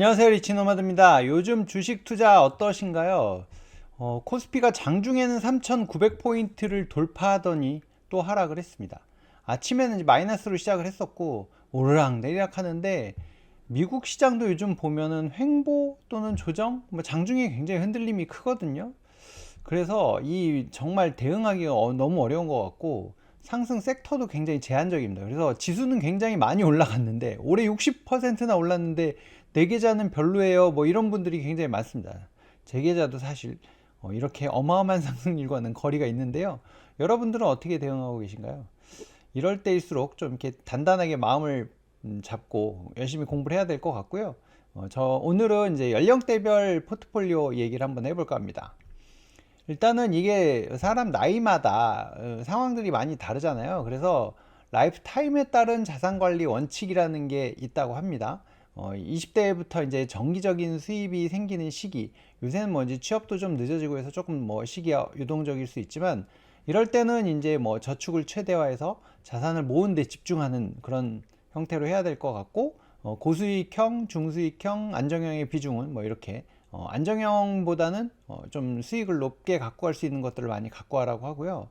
안녕하세요 리치노마드입니다. 요즘 주식 투자 어떠신가요? 어, 코스피가 장중에는 3,900포인트를 돌파하더니 또 하락을 했습니다. 아침에는 마이너스로 시작을 했었고 오르락 내리락 하는데 미국 시장도 요즘 보면은 횡보 또는 조정, 뭐 장중에 굉장히 흔들림이 크거든요. 그래서 이 정말 대응하기가 어- 너무 어려운 것 같고 상승 섹터도 굉장히 제한적입니다. 그래서 지수는 굉장히 많이 올라갔는데 올해 60%나 올랐는데 내 계좌는 별로예요. 뭐 이런 분들이 굉장히 많습니다. 제 계좌도 사실 어, 이렇게 어마어마한 상승률과는 거리가 있는데요. 여러분들은 어떻게 대응하고 계신가요? 이럴 때일수록 좀 이렇게 단단하게 마음을 음, 잡고 열심히 공부를 해야 될 것 같고요. 어, 저 오늘은 이제 연령대별 포트폴리오 얘기를 한번 해볼까 합니다. 일단은 이게 사람 나이마다 어, 상황들이 많이 다르잖아요. 그래서 라이프 타임에 따른 자산 관리 원칙이라는 게 있다고 합니다. 어, 20대부터 이제 정기적인 수입이 생기는 시기, 요새는 뭐 이제 취업도 좀 늦어지고 해서 조금 뭐 시기가 유동적일 수 있지만 이럴 때는 이제 뭐 저축을 최대화해서 자산을 모은 데 집중하는 그런 형태로 해야 될 것 같고 어, 고수익형, 중수익형, 안정형의 비중은 뭐 이렇게 어, 안정형보다는 어, 좀 수익을 높게 갖고 갈 수 있는 것들을 많이 갖고 가라고 하고요.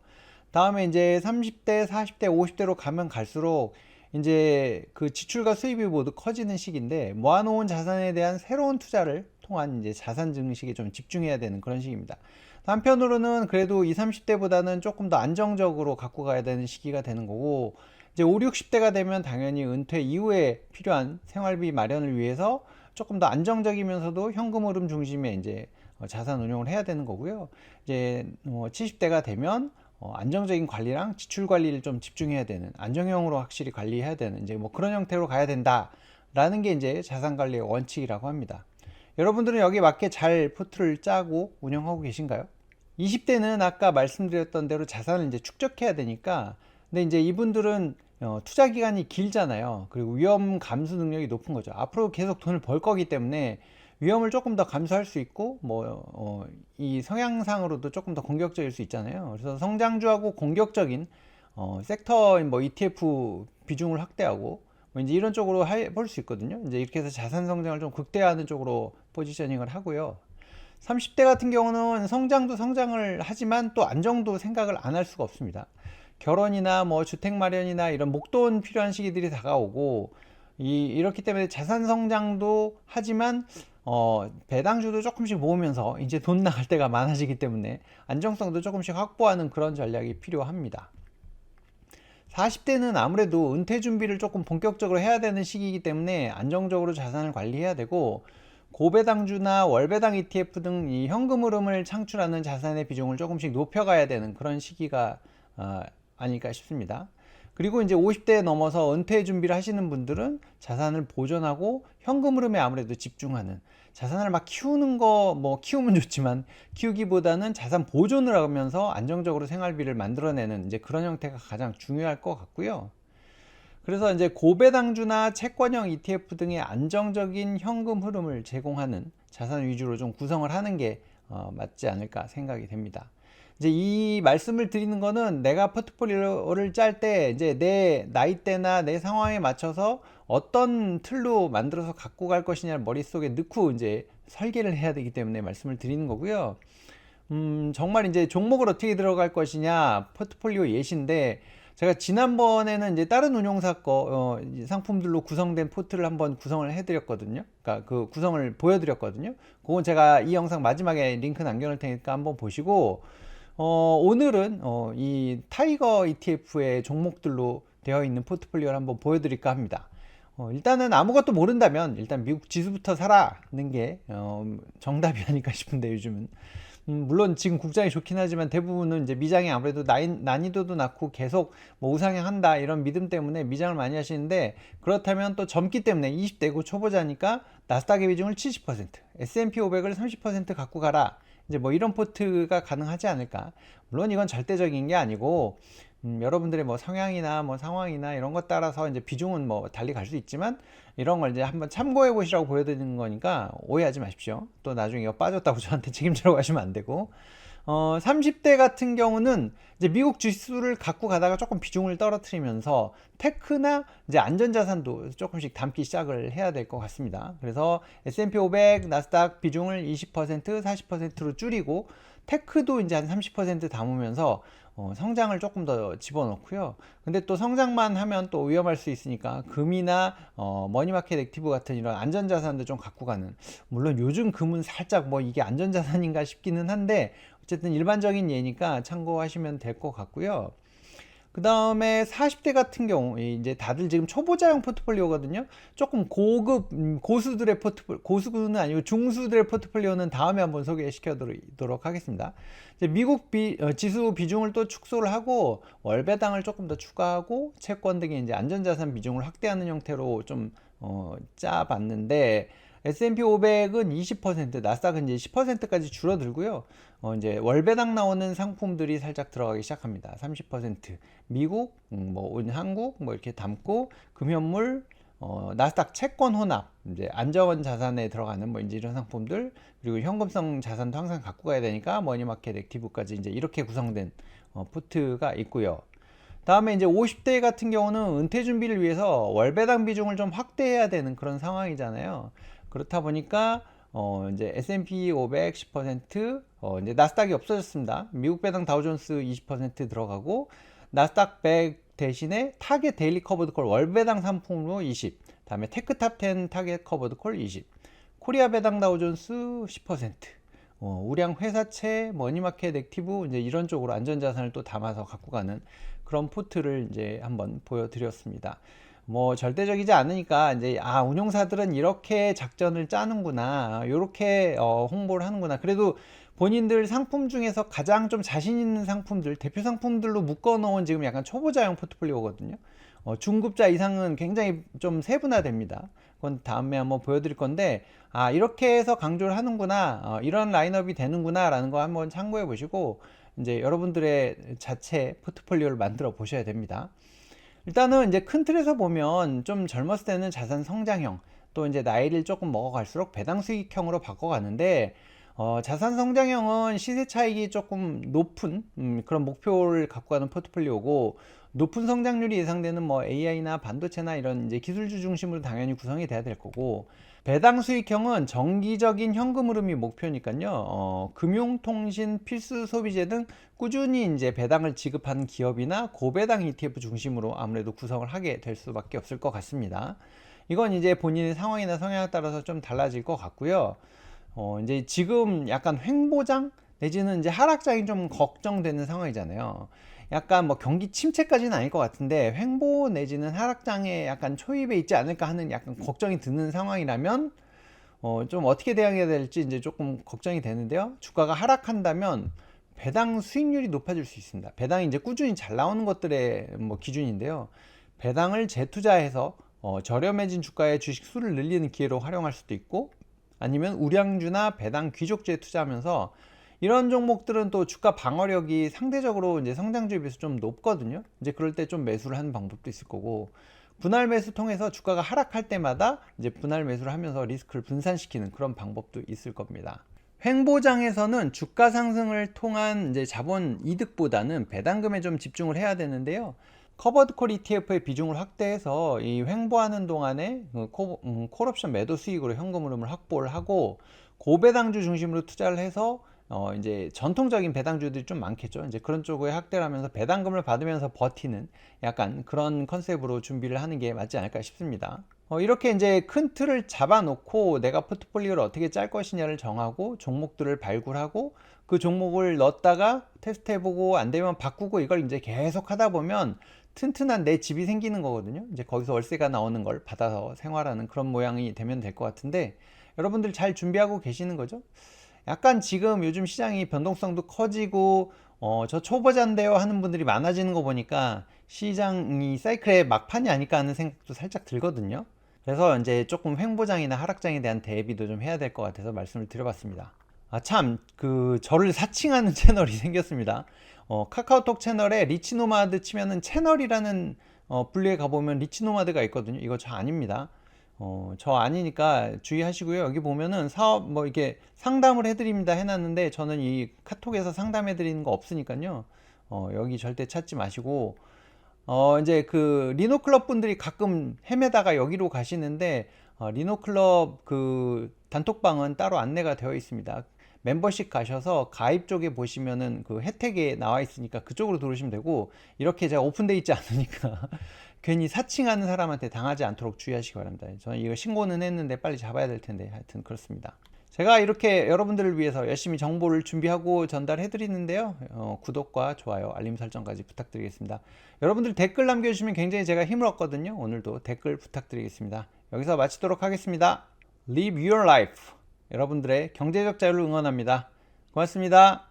다음에 이제 30대, 40대, 50대로 가면 갈수록 이제 그 지출과 수입이 모두 커지는 시기인데 모아놓은 자산에 대한 새로운 투자를 통한 이제 자산 증식에 좀 집중해야 되는 그런 시기입니다. 한편으로는 그래도 20, 30대보다는 조금 더 안정적으로 갖고 가야 되는 시기가 되는 거고 이제 5, 60대가 되면 당연히 은퇴 이후에 필요한 생활비 마련을 위해서 조금 더 안정적이면서도 현금 흐름 중심의 이제 어, 자산 운용을 해야 되는 거고요. 이제 뭐 70대가 되면 어, 안정적인 관리랑 지출 관리를 좀 집중해야 되는 안정형으로 확실히 관리해야 되는 이제 뭐 그런 형태로 가야 된다라는 게 이제 자산 관리의 원칙이라고 합니다. 여러분들은 여기에 맞게 잘 포트를 짜고 운영하고 계신가요? 20대는 아까 말씀드렸던 대로 자산을 이제 축적해야 되니까 근데 이제 이분들은 어, 투자 기간이 길잖아요. 그리고 위험 감수 능력이 높은 거죠. 앞으로 계속 돈을 벌 거기 때문에 위험을 조금 더 감수할 수 있고 뭐 어, 이 성향상으로도 조금 더 공격적일 수 있잖아요. 그래서 성장주하고 공격적인 어, 섹터인 뭐 ETF 비중을 확대하고 뭐 이제 이런 쪽으로 볼수 있거든요. 이제 이렇게 해서 자산 성장을 좀 극대화하는 쪽으로 포지셔닝을 하고요. 30대 같은 경우는 성장도 성장을 하지만 또 안정도 생각을 안 할 수가 없습니다. 결혼이나 뭐 주택 마련이나 이런 목돈 필요한 시기들이 다가오고 이, 이렇기 때문에 자산 성장도 하지만 어, 배당주도 조금씩 모으면서 이제 돈 나갈 때가 많아지기 때문에 안정성도 조금씩 확보하는 그런 전략이 필요합니다. 40대는 아무래도 은퇴 준비를 조금 본격적으로 해야 되는 시기이기 때문에 안정적으로 자산을 관리해야 되고 고배당주나 월배당 ETF 등 이 현금 흐름을 창출하는 자산의 비중을 조금씩 높여가야 되는 그런 시기가 어, 아닐까 싶습니다. 그리고 이제 50대 넘어서 은퇴 준비를 하시는 분들은 자산을 보존하고 현금 흐름에 아무래도 집중하는 자산을 막 키우는 거 뭐 키우면 좋지만 키우기보다는 자산 보존을 하면서 안정적으로 생활비를 만들어내는 이제 그런 형태가 가장 중요할 것 같고요. 그래서 이제 고배당주나 채권형 ETF 등의 안정적인 현금 흐름을 제공하는 자산 위주로 좀 구성을 하는 게 어, 맞지 않을까 생각이 됩니다. 이제 이 말씀을 드리는 거는 내가 포트폴리오를 짤 때 이제 내 나이대나 내 상황에 맞춰서 어떤 틀로 만들어서 갖고 갈 것이냐를 머릿속에 넣고 이제 설계를 해야 되기 때문에 말씀을 드리는 거고요. 음, 정말 이제 종목을 어떻게 들어갈 것이냐 포트폴리오 예시인데 제가 지난번에는 이제 다른 운용사 거 어, 상품들로 구성된 포트를 한번 구성을 해드렸거든요. 그러니까 그 구성을 보여드렸거든요. 그건 제가 이 영상 마지막에 링크 남겨놓을 테니까 한번 보시고 어, 오늘은 어, 이 타이거 ETF의 종목들로 되어 있는 포트폴리오를 한번 보여드릴까 합니다. 어, 일단은 아무것도 모른다면 일단 미국 지수부터 사라는 게 어, 정답이 아닐까 싶은데 요즘은 음, 물론 지금 국장이 좋긴 하지만 대부분은 이제 미장이 아무래도 나이, 난이도도 낮고 계속 뭐 우상향한다 이런 믿음 때문에 미장을 많이 하시는데 그렇다면 또 젊기 때문에 20대고 초보자니까 나스닥의 비중을 70% S&P 500을 30% 갖고 가라 이제 뭐 이런 포트가 가능하지 않을까. 물론 이건 절대적인 게 아니고 음, 여러분들의 뭐 성향이나 뭐 상황이나 이런 것 따라서 이제 비중은 뭐 달리 갈 수 있지만 이런 걸 이제 한번 참고해 보시라고 보여드리는 거니까 오해하지 마십시오. 또 나중에 이거 빠졌다고 저한테 책임지라고 하시면 안 되고 어, 30대 같은 경우는 이제 미국 지수를 갖고 가다가 조금 비중을 떨어뜨리면서 테크나 이제 안전자산도 조금씩 담기 시작을 해야 될 것 같습니다. 그래서 S&P 500, 나스닥 비중을 20%, 40%로 줄이고 테크도 이제 한 30% 담으면서 어, 성장을 조금 더 집어넣고요. 근데 또 성장만 하면 또 위험할 수 있으니까 금이나 어, 머니마켓 액티브 같은 이런 안전자산도 좀 갖고 가는. 물론 요즘 금은 살짝 뭐 이게 안전자산인가 싶기는 한데 어쨌든 일반적인 예니까 참고하시면 될 것 같고요. 그 다음에 40대 같은 경우 이제 다들 지금 초보자용 포트폴리오거든요. 조금 고급 음, 고수들의 포트폴 고수는 아니고 중수들의 포트폴리오는 다음에 한번 소개시켜 드리도록 하겠습니다. 미국 비, 어, 지수 비중을 또 축소를 하고 월배당을 조금 더 추가하고 채권 등의 이제 안전자산 비중을 확대하는 형태로 좀 어, 짜봤는데 S&P 500은 20%, 나스닥은 이제 10%까지 줄어들고요. 어, 이제 월배당 나오는 상품들이 살짝 들어가기 시작합니다. 30% 미국, 음, 뭐 한국 뭐 이렇게 담고 금연물, 어, 나스닥 채권 혼합, 이제 안전 자산에 들어가는 뭐 이제 이런 상품들 그리고 현금성 자산도 항상 갖고 가야 되니까 머니마켓 액티브까지 이제 이렇게 구성된 어, 포트가 있고요. 다음에 이제 50대 같은 경우는 은퇴 준비를 위해서 월배당 비중을 좀 확대해야 되는 그런 상황이잖아요. 그렇다 보니까 어 이제 S&P 500 10%, 어 이제 나스닥이 없어졌습니다. 미국 배당 다우존스 20% 들어가고 나스닥 100 대신에 타겟 데일리 커버드 콜 월배당 상품으로 20, 다음에 테크탑 10 타겟 커버드 콜 20, 코리아 배당 다우존스 10%, 어, 우량 회사채, 머니마켓 액티브 이제 이런 쪽으로 안전자산을 또 담아서 갖고 가는 그런 포트를 이제 한번 보여드렸습니다. 뭐 절대적이지 않으니까 이제 아 운용사들은 이렇게 작전을 짜는구나 이렇게 어, 홍보를 하는구나. 그래도 본인들 상품 중에서 가장 좀 자신 있는 상품들 대표 상품들로 묶어 놓은 지금 약간 초보자용 포트폴리오거든요. 어, 중급자 이상은 굉장히 좀 세분화됩니다. 그건 다음에 한번 보여드릴 건데 아 이렇게 해서 강조를 하는구나 어, 이런 라인업이 되는구나 라는 거 한번 참고해 보시고 이제 여러분들의 자체 포트폴리오를 만들어 보셔야 됩니다 일단은 이제 큰 틀에서 보면 좀 젊었을 때는 자산 성장형 또 이제 나이를 조금 먹어갈수록 배당 수익형으로 바꿔가는데 어, 자산 성장형은 시세 차익이 조금 높은 음, 그런 목표를 갖고 가는 포트폴리오고 높은 성장률이 예상되는 뭐 AI나 반도체나 이런 이제 기술주 중심으로 당연히 구성이 돼야 될 거고 배당 수익형은 정기적인 현금 흐름이 목표니까요. 어, 금융, 통신, 필수 소비재 등 꾸준히 이제 배당을 지급하는 기업이나 고배당 ETF 중심으로 아무래도 구성을 하게 될 수밖에 없을 것 같습니다. 이건 이제 본인의 상황이나 성향에 따라서 좀 달라질 것 같고요. 어, 이제 지금 약간 횡보장 내지는 이제 하락장이 좀 걱정되는 상황이잖아요. 약간 뭐 경기 침체까지는 아닐 것 같은데 횡보 내지는 하락장에 약간 초입에 있지 않을까 하는 약간 걱정이 드는 상황이라면 어, 좀 어떻게 대응해야 될지 이제 조금 걱정이 되는데요. 주가가 하락한다면 배당 수익률이 높아질 수 있습니다. 배당이 이제 꾸준히 잘 나오는 것들의 뭐 기준인데요. 배당을 재투자해서 어, 저렴해진 주가의 주식 수를 늘리는 기회로 활용할 수도 있고 아니면 우량주나 배당 귀족주에 투자하면서 이런 종목들은 또 주가 방어력이 상대적으로 이제 성장주에 비해서 좀 높거든요. 이제 그럴 때 좀 매수를 하는 방법도 있을 거고 분할 매수 통해서 주가가 하락할 때마다 이제 분할 매수를 하면서 리스크를 분산시키는 그런 방법도 있을 겁니다. 횡보장에서는 주가 상승을 통한 이제 자본 이득보다는 배당금에 좀 집중을 해야 되는데요. 커버드 콜 ETF의 비중을 확대해서 이 횡보하는 동안에 그 코, 음, 콜옵션 매도 수익으로 현금 흐름을 확보를 하고 고배당주 중심으로 투자를 해서 어 이제 전통적인 배당주들이 좀 많겠죠. 이제 그런 쪽에 확대를 하면서 배당금을 받으면서 버티는 약간 그런 컨셉으로 준비를 하는 게 맞지 않을까 싶습니다. 어 이렇게 이제 큰 틀을 잡아놓고 내가 포트폴리오를 어떻게 짤 것이냐를 정하고 종목들을 발굴하고 그 종목을 넣었다가 테스트해보고 안 되면 바꾸고 이걸 이제 계속 하다 보면 튼튼한 내 집이 생기는 거거든요. 이제 거기서 월세가 나오는 걸 받아서 생활하는 그런 모양이 되면 될 것 같은데 여러분들 잘 준비하고 계시는 거죠? 약간 지금 요즘 시장이 변동성도 커지고 어, 저 초보자인데요 하는 분들이 많아지는 거 보니까 시장이 사이클의 막판이 아닐까 하는 생각도 살짝 들거든요. 그래서 이제 조금 횡보장이나 하락장에 대한 대비도 좀 해야 될 것 같아서 말씀을 드려봤습니다. 아, 참, 그, 저를 사칭하는 채널이 생겼습니다. 어, 카카오톡 채널에 리치노마드 치면은 채널이라는 어, 분류에 가보면 리치노마드가 있거든요. 이거 저 아닙니다. 어, 저 아니니까 주의하시고요. 여기 보면은 사업 뭐 이게 상담을 해드립니다 해놨는데 저는 이 카톡에서 상담해드리는 거 없으니까요. 어, 여기 절대 찾지 마시고 어, 이제 그 리노클럽 분들이 가끔 헤매다가 여기로 가시는데 어, 리노클럽 그 단톡방은 따로 안내가 되어 있습니다. 멤버십 가셔서 가입 쪽에 보시면은 그 혜택에 나와 있으니까 그쪽으로 들어오시면 되고 이렇게 제가 오픈돼 있지 않으니까 괜히 사칭하는 사람한테 당하지 않도록 주의하시기 바랍니다. 저는 이거 신고는 했는데 빨리 잡아야 될 텐데 하여튼 그렇습니다. 제가 이렇게 여러분들을 위해서 열심히 정보를 준비하고 전달해 드리는데요. 어, 구독과 좋아요, 알림 설정까지 부탁드리겠습니다. 여러분들 댓글 남겨주시면 굉장히 제가 힘을 얻거든요. 오늘도 댓글 부탁드리겠습니다. 여기서 마치도록 하겠습니다. Live your life. 여러분들의 경제적 자유를 응원합니다. 고맙습니다.